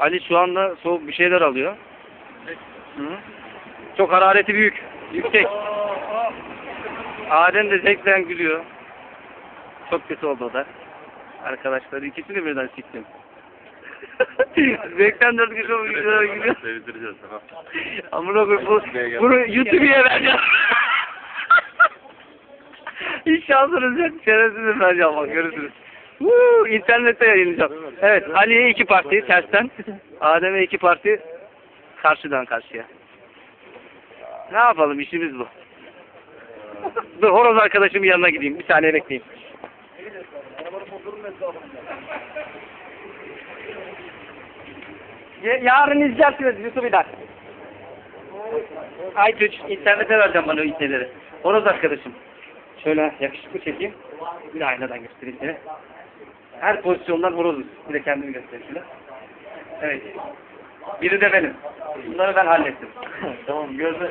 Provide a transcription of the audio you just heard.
Ali şu anda soğuk bir şeyler alıyor. Hı? Çok harareti büyük. Yüksek. Adem de zevkle gülüyor. Çok kötü oldu o da. Arkadaşlar ikisini birden siktim. Zevkten dört kişi gülüyor. gülüyor. Sevdireceğiz tamam. Amına koyayım bu, bunu YouTube'ya vereceğim. Hiç şansınız yok. Şerefsizim vereceğim bak görürsünüz. Woo, internette yayınlayacağım. Evet Ali'ye iki parti tersten. Adem'e iki parti karşıdan karşıya. Ne yapalım işimiz bu. Dur horoz arkadaşımın yanına gideyim. Bir saniye bekleyeyim. Ya- Yarın izlersiniz YouTube'dan. Aytuç, internete vereceğim bana o ipneleri. Horoz arkadaşım. Şöyle yakışıklı çekeyim. Bir aynadan göstereyim seni. Her pozisyondan horozuz. Bir de kendimi göstereyim şöyle. Evet. Biri de benim. Bunları ben hallettim. tamam gözle.